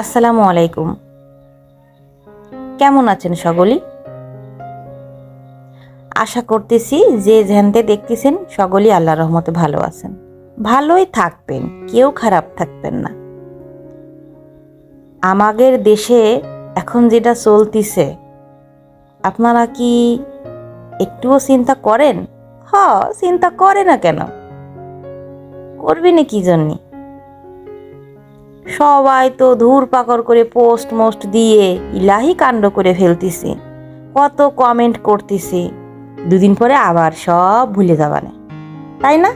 আসসালামু আলাইকুম। কেমন আছেন সকলেই আশা করতেছি যে ঝ্যানতে দেখতেছেন সকলেই আল্লাহ রহমতে ভালো আছেন। ভালোই থাকবেন, কেউ খারাপ থাকবেন না। আমাদের দেশে এখন যেটা চলতিছে, আপনারা কি একটুও চিন্তা করেন? হ, চিন্তা করে না কেন? করবি না কি জন্যে? সবাই তো ধূর পাকড় করে পোস্ট মোস্ট দিয়ে ইলাহি কাণ্ড করে ফেলতেছি। কত কমেন্ট করতেছি। দুদিন পরে আবার সব ভুলে যাবানে। তাই না?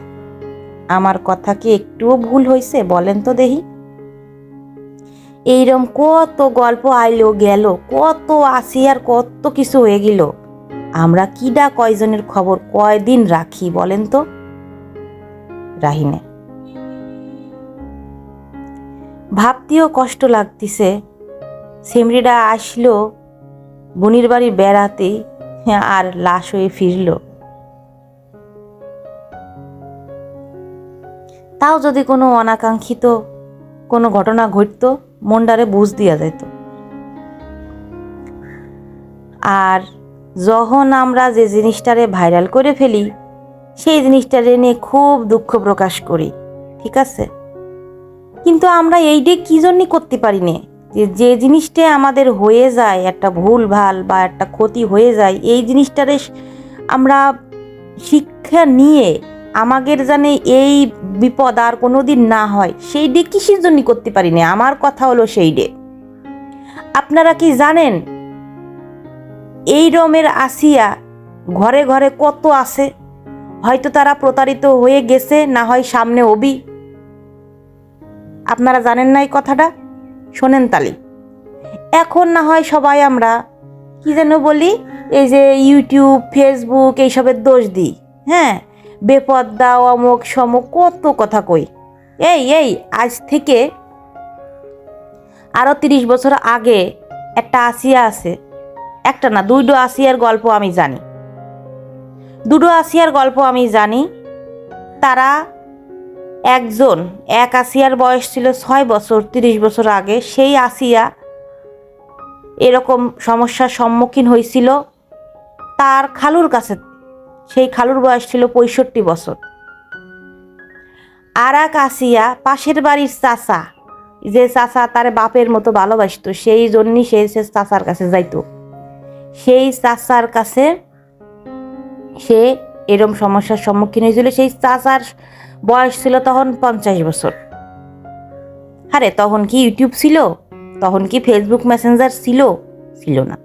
আমার কথা কি একটুও ভুল হয়েছে বলেন তো দেখি। এইরকম কত গল্প আইলো, গেল, কত আসি আর কত কিছু হয়ে গেল। আমরা কিডা কয়জনের খবর কয়দিন রাখি বলেন তো? রাহিনে ভাবতেও কষ্ট লাগতেছে। সিমরিটা আসলো বুনির বাড়ি বেড়াতে, আর লাশ হয়ে ফিরল। তাও যদি কোনো অনাকাঙ্ক্ষিত কোনো ঘটনা ঘটতো মন্ডারে বুঝ দিয়া যেত আর যখন আমরা যে জিনিসটারে ভাইরাল করে ফেলি, সেই জিনিসটারে নিয়ে খুব দুঃখ প্রকাশ করি, ঠিক আছে? কিন্তু আমরা এইটা কী জন্যই করতে পারি না যে যে জিনিসটা আমাদের হয়ে যায়, একটা ভুল, ভালো বা একটা ক্ষতি হয়ে যায়, এই জিনিসটারে আমরা শিক্ষা নিয়ে আমাদের জানে এই বিপদ আর কোনো দিন না হয়, সেই ডে কিসের জন্য করতে পারি না আমার কথা হলো সেই ডে আপনারা কি জানেন? এই রমের আসিয়া ঘরে ঘরে কত আছে? হয়তো তারা প্রতারিত হয়ে গেছে, না হয় সামনে অবি। আপনারা জানেন না এই কথাটা? শোনেন তালি। এখন না হয় সবাই আমরা কি যেন বলি, এই যে ইউটিউব ফেসবুক এইসবের দোষ দিই। হ্যাঁ? বেপদ্দা অমুক, সমক, কত কথা কই। এই এই, আজ থেকে আরও তিরিশ বছর আগে একটা আসিয়া আছে। একটা না দুইটো আসিয়ার গল্প আমি জানি। দুটো আসিয়ার গল্প আমি জানি। তারা একজন, এক আসিয়ার বয়স ছিল ছয় বছর, তিরিশ বছর আগে, সেই আসিয়া এরকম সমস্যার সম্মুখীন হয়েছিল তার খালুর কাছে, সেই খালুর বয়স ছিল পঁয়ষট্টি বছর। আর এক আসিয়া পাশের বাড়ির চাচা, যে চাচা তার বাপের মতো ভালোবাসতো, সেই জন্যই সে সে চাচার কাছে যাইতো। সেই চাচার কাছে সে এরম সমস্যার সম্মুখীন হয়েছিল সেই চাচার বয়স ছিল তখন পঞ্চাশ বছর। আরে, তখন কি ইউটিউব ছিল? তখন কি ফেসবুক মেসেঞ্জার ছিল? ছিল না।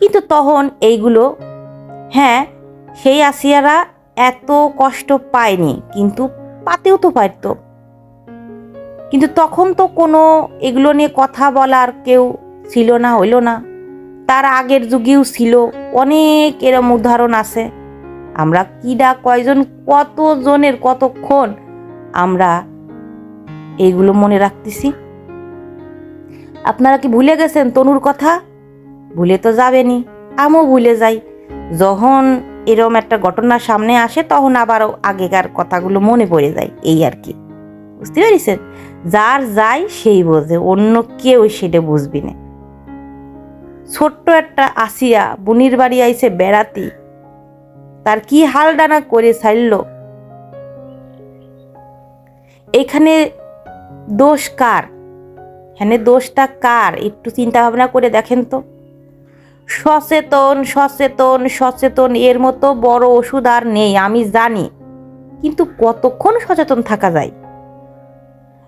কিন্তু তখন এইগুলো হ্যাঁ সেই আসিয়ারা এত কষ্ট পায়নি, কিন্তু পাতেও তো পারতো। কিন্তু তখন তো কোনো এগুলো নিয়ে কথা বলার কেউ ছিল না, হইল না। তার আগের যুগেও ছিল, অনেক এরম উদাহরণ আছে। আমরা কিডা কয়জন কত জনের কতক্ষণ আমরা এইগুলো মনে রাখতেছি? আপনারা কি ভুলে গেছেন তনুর কথা? ভুলে তো যাবেনি আমিও ভুলে যাই। যখন এরম একটা ঘটনা সামনে আসে, তখন আবার আগেকার কথাগুলো মনে পড়ে যায়, এই আর কি। বুঝতে পেরেছেন? যার যায় সেই বোঝে, অন্য কেউ সেটা বুঝবি না। ছোট্ট একটা আসিয়া বুনির বাড়ি আইসে বেড়াতি। তার কি হাল ডানা করে ছাড়ল? এখানে দোষ কার? এখানে দোষটা কার? একটু চিন্তা ভাবনা করে দেখেন তো। সচেতন সচেতন সচেতন, এর মতো বড় ওষুধ আর নেই, আমি জানি। কিন্তু কতক্ষণ সচেতন থাকা যায়?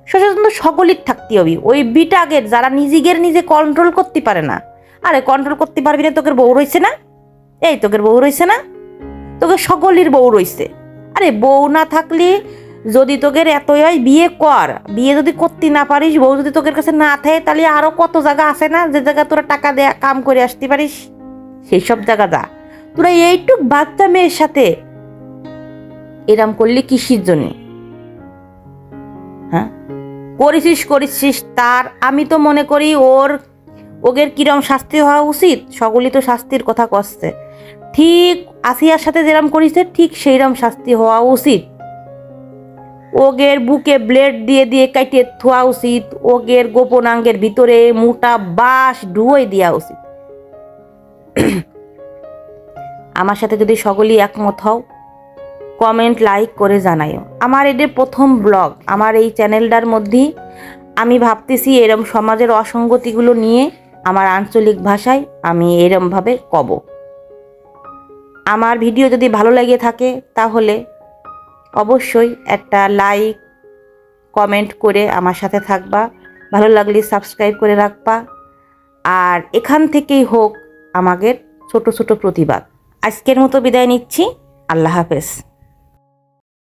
সচেতন তো সকলের থাকতে হবে। ওই বিটাগের যারা নিজেদের নিজে কন্ট্রোল করতে পারে না। আরে কন্ট্রোল করতে পারবি না, তোকের বউ রয়েছে না? এই তোকের বউ রয়েছে না? তোকে সকলের বউ রয়েছে আরে বউ না থাকলে যদি তোকের এত হয় বিয়ে কর। বিয়ে যদি করতে না পারিস, বউ যদি তোকের কাছে না থাকে, তাহলে আরও কত জায়গা আছে না যে জায়গা তোরা টাকা দেয়া, কাম করে আসতে পারিস? সেই সব জায়গা যা। তোরা এইটুক বাচ্চা মেয়ের সাথে এরম করলি কিসির জন্যে? হ্যাঁ? করেছিস করেছিস, তার আমি তো মনে করি ওর ওদের কিরম শাস্তি হওয়া উচিত? সকলই তো শাস্তির কথা কষছে ঠিক আসিয়ার সাথে যেরম করেছে, ঠিক সেইরকম শাস্তি হওয়া উচিত। ওগের বুকে ব্লেড দিয়ে দিয়ে কাটিয়ে থোয়া উচিত, ওগের গোপনাঙ্গের ভিতরে মোটা বাঁশ ডুয়োই দেওয়া উচিত। আমার সাথে যদি সকলেই একমত হও, কমেন্ট, লাইক করে জানাইও। আমার এদের প্রথম ব্লগ। আমার এই চ্যানেলটার মধ্যেই আমি ভাবতেছি এরম সমাজের অসঙ্গতিগুলো নিয়ে আমার আঞ্চলিক ভাষায় আমি এরমভাবে কব। আমার ভিডিও যদি ভালো লেগে থাকে তাহলে অবশ্যই একটা লাইক, কমেন্ট করে আমার সাথে থাকবা। ভালো লাগলে সাবস্ক্রাইব করে রাখবা। আর এখান থেকেই হোক আমাদের ছোট ছোট প্রতিবাদ। আজকের মতো বিদায় নিচ্ছি। আল্লাহ হাফেজ।